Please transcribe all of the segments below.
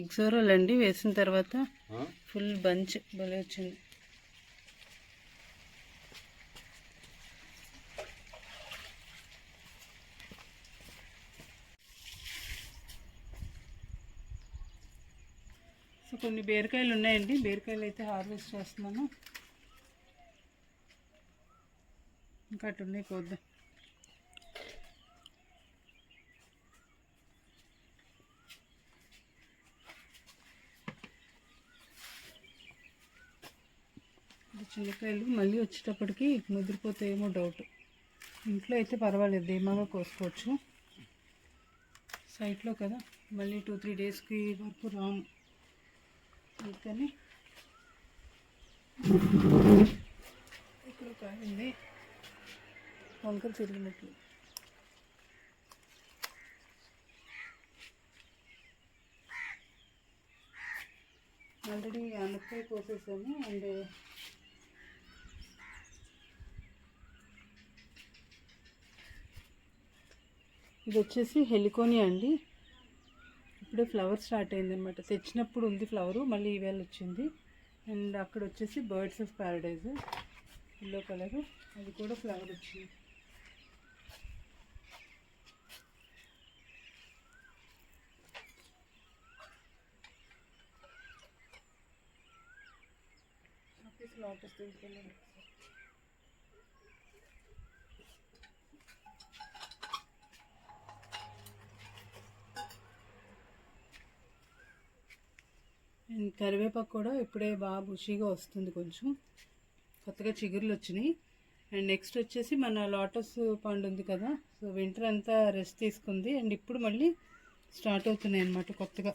ఇగ్జోరల్ అండి వేసిన తర్వాత? ఫుల్ బంచ్ భలే వచ్చింది. సో కొన్ని బీరకాయలు ఉన్నాయండి. బీరకాయలు అయితే హార్వెస్ట్ చేస్తున్నాను. ఇంకా అటు ఉన్నాయి కోద్దాం మళ్ళీ వచ్చేటప్పటికి ముదిరిపోతాయేమో డౌట్ ఇంట్లో అయితే పర్వాలేదు ధీమాగా కోసుకోవచ్చు. సైట్లో కదా మళ్ళీ టూ త్రీ డేస్కి వరకు రాము. అందుకని ఇక్కడ కాయింది వంకలు తిరిగినట్లు. ఆల్రెడీ అనపకాయ కోసేసాము అండ్ ఇది వచ్చేసి హెలికోనియా అండి. ఇప్పుడే ఫ్లవర్ స్టార్ట్ అయింది అనమాట తెచ్చినప్పుడు ఉంది ఫ్లవరు మళ్ళీ ఈవేళ వచ్చింది. అండ్ అక్కడ వచ్చేసి birds of paradise yellow colour. అది కూడా ఫ్లవర్ వచ్చింది. లోటస్ తీసుకెళ్ళండి అండ్ కరివేపాకు కూడా ఇప్పుడే బాగా బుషీగా వస్తుంది కొంచెం. కొత్తగా చిగురులు వచ్చినాయి. అండ్ నెక్స్ట్ వచ్చేసి మన లోటస్ పండు ఉంది కదా సో వింటర్ అంతా రెస్ట్ తీసుకుంది. అండ్ ఇప్పుడు మళ్ళీ స్టార్ట్ అవుతున్నాయి అన్నమాట కొత్తగా.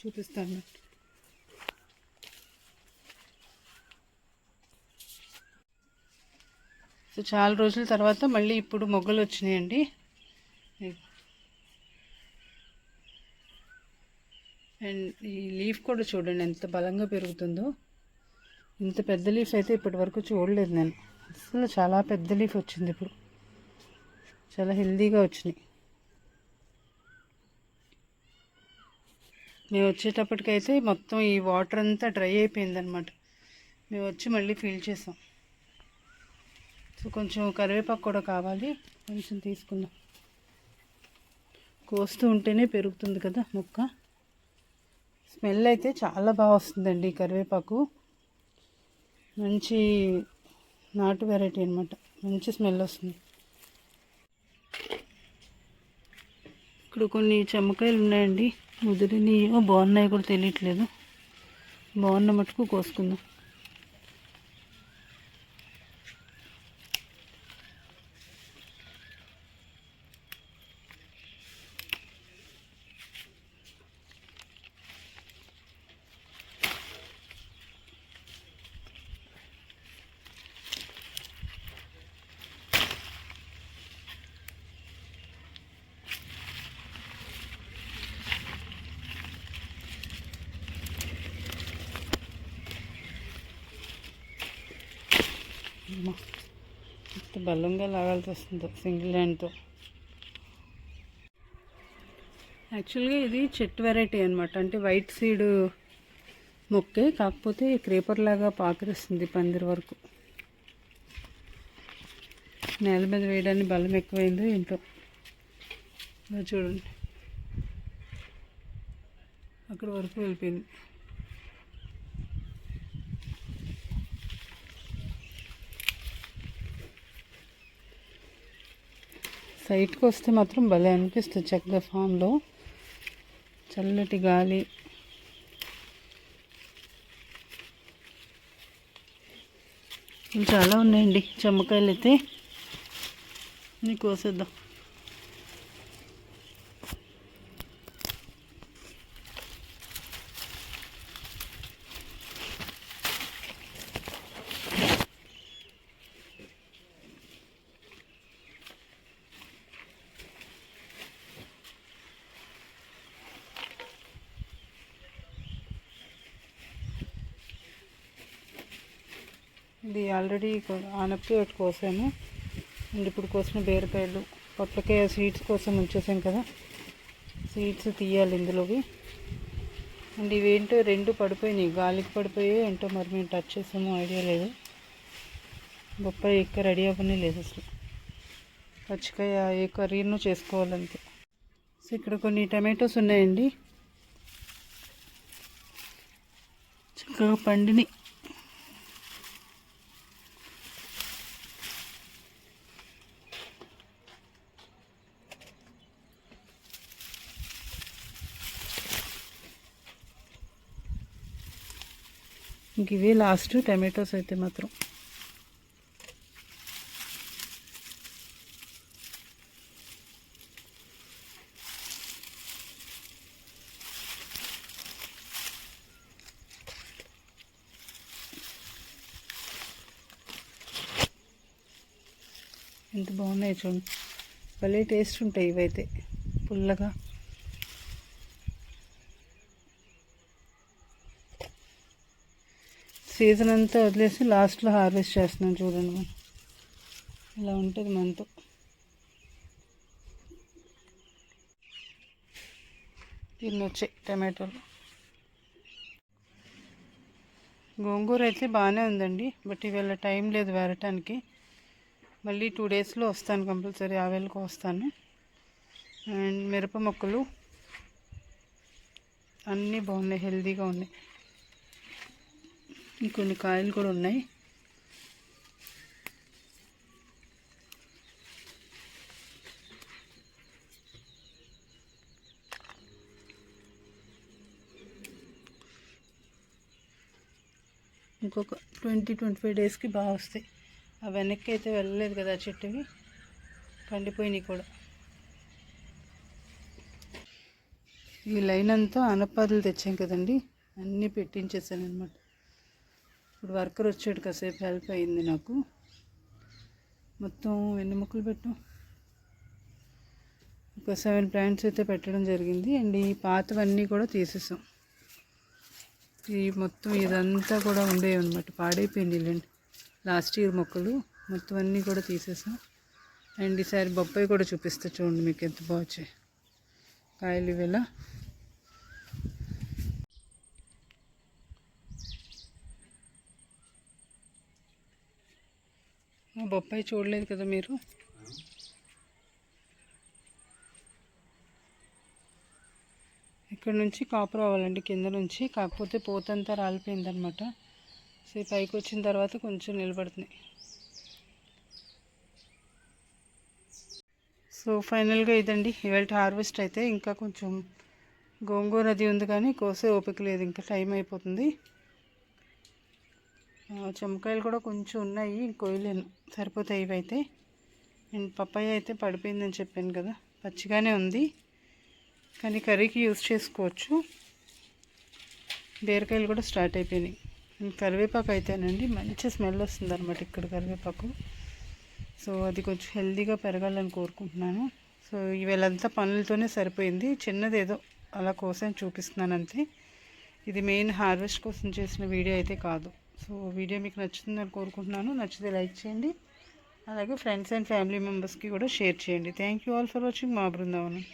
చూపిస్తాను. సో చాలా రోజుల తర్వాత మళ్ళీ ఇప్పుడు మొగ్గలు వచ్చినాయండి. అండ్ ఈ లీఫ్ కూడా చూడండి ఎంత బలంగా పెరుగుతుందో. ఇంత పెద్ద లీఫ్ అయితే ఇప్పటి వరకు చూడలేదు నేను. అసలు చాలా పెద్ద లీఫ్ వచ్చింది ఇప్పుడు. చాలా హెల్దీగా వచ్చినాయి. మేము వచ్చేటప్పటికైతే మొత్తం ఈ వాటర్ అంతా డ్రై అయిపోయిందనమాట మేము వచ్చి మళ్ళీ ఫిల్ చేసాం. సో కొంచెం కరివేపాకు కూడా కావాలి. కొంచెం తీసుకుందాం. కోస్తూ ఉంటేనే పెరుగుతుంది కదా మొక్క. స్మెల్ అయితే చాలా బాగా వస్తుందండి కరివేపాకు. మంచి నాటు వెరైటీ అనమాట మంచి స్మెల్ వస్తుంది. ఇక్కడ కొన్ని చెమ్మకాయలు ఉన్నాయండి. ముదిరినయో బాగున్నాయి కూడా తెలియట్లేదు. బాగున్న మటుకు కోసుకుందాం. అమ్మా, బలంగా లాగాల్సి వస్తుందో సింగిల్ హ్యాండ్తో. యాక్చువల్గా ఇది చెట్టు వెరైటీ అనమాట అంటే వైట్ సీడ్ మొక్కే కాకపోతే క్రేపర్ లాగా పాకరిస్తుంది పందిరి వరకు. నేల మీద వేయడానికి బలం ఎక్కువైందో ఏంటో చూడండి. అక్కడ వరకు వెళ్ళిపోయింది. సైట్కి వస్తే మాత్రం భలే అనిపిస్తుంది చక్కగా ఫామ్లో. చల్లటి గాలి. చాలా ఉన్నాయండి. చెమ్మకాయలు అయితే నీకు కోసేద్దాం ఇది ఆల్రెడీ ఆనపకాయ ఒకటి కోసాము అండ్ ఇప్పుడు కోసిన బీరకాయలు పొట్లకాయ సీడ్స్ కోసం ఉంచేసాం కదా. సీడ్స్ తీయాలి ఇందులోవి అండ్ ఇవేంటో రెండు పడిపోయినాయి. గాలికి పడిపోయి ఏంటో మరి మేము టచ్ చేసాము ఐడియా లేదు. బొప్పాయి ఎక్క రెడీ అవ్వనే లేదు అసలు. పచ్చికాయ ఏ కర్రీను చేసుకోవాలంతే. సో ఇక్కడ కొన్ని టమాటోస్ ఉన్నాయండి. చక్కగా పండిని ఇంక ఇవే లాస్ట్ టమాటోస్ అయితే మాత్రం. ఎంత బాగున్నాయి చూడండి భలే టేస్ట్ ఉంటాయి ఇవైతే. పుల్లగా. సీజన్ అంతా వదిలేసి లాస్ట్లో హార్వెస్ట్ చేస్తున్నాం చూడండి మనం ఇలా ఉంటుంది మనతో. దీన్ని వచ్చాయి టమాటోలు. గోంగూర అయితే బాగానే ఉందండి బట్ ఇవాళ టైం లేదు వేరటానికి. మళ్ళీ టూ డేస్లో వస్తాను కంపల్సరీ ఆ వేళకు వస్తాను. అండ్ మిరప మొక్కలు అన్నీ బాగున్నాయి హెల్తీగా ఉన్నాయి. ఇంకొన్ని కాయలు కూడా ఉన్నాయి. ఇంకొక ట్వంటీ ట్వంటీ ఫైవ్ డేస్కి బాగా వస్తాయి. ఆ వెనక్కి అయితే వెళ్ళలేదు కదా ఆ చెట్టువి పండిపోయినాయి కూడా. ఈ లైన్ అంతా అనపాదులు తెచ్చాం కదండి. అన్నీ పెట్టించేసాను అనమాట ఇప్పుడు వర్కర్ వచ్చాడు కాసేపు హెల్ప్ అయింది నాకు. మొత్తం ఎన్ని మొక్కలు పెట్టాం? ఒక సెవెన్ ప్లాంట్స్ అయితే పెట్టడం జరిగింది. అండ్ ఈ పాతవన్నీ కూడా తీసేసాం. ఈ మొత్తం ఇదంతా కూడా ఉండేవి అనమాట పాడైపోయింది లేండి లాస్ట్ ఇయర్ మొక్కలు. మొత్తం అన్నీ కూడా తీసేసాం. అండ్ ఈసారి బొప్పాయి కూడా చూపిస్తా చూడండి మీకు ఎంత బాగా వచ్చాయి కాయలు ఇవేలా. బొప్పాయి చూడలేదు కదా మీరు? ఇక్కడ నుంచి కాపు రావాలండి కింద నుంచి. కాకపోతే పోతంతా రాలిపోయిందనమాట సో పైకి వచ్చిన తర్వాత కొంచెం నిలబడుతున్నాయి. సో ఫైనల్గా ఇదండి. ఇవాళ హార్వెస్ట్ అయితే ఇంకా కొంచెం గోంగూర అది ఉంది కానీ కోసే ఓపిక లేదు. ఇంకా టైం అయిపోతుంది. చెమకాయలు కూడా కొంచెం ఉన్నాయి కోయలేను. సరిపోతాయి ఇవైతే. అండ్ పప్పాయ అయితే పడిపోయిందని చెప్పాను కదా పచ్చిగానే ఉంది. కానీ కర్రీకి యూస్ చేసుకోవచ్చు. బీరకాయలు కూడా స్టార్ట్ అయిపోయినాయి. అండ్ కరివేపాకు అయితేనండి మంచి స్మెల్ వస్తుంది అనమాట ఇక్కడ కరివేపాకు. సో అది కొంచెం హెల్తీగా పెరగాలని కోరుకుంటున్నాను. సో ఇవాళంతా పనులతోనే సరిపోయింది. చిన్నది ఏదో అలా కోసం చూపిస్తున్నాను అంతే. ఇది మెయిన్ హార్వెస్ట్ కోసం చేసిన వీడియో అయితే కాదు. సో వీడియో మీకు నచ్చుతుందని కోరుకుంటున్నాను. నచ్చితే లైక్ చేయండి. అలాగే ఫ్రెండ్స్ అండ్ ఫ్యామిలీ మెంబర్స్కి కూడా షేర్ చేయండి. Thank you all for watching మా బృందావనం.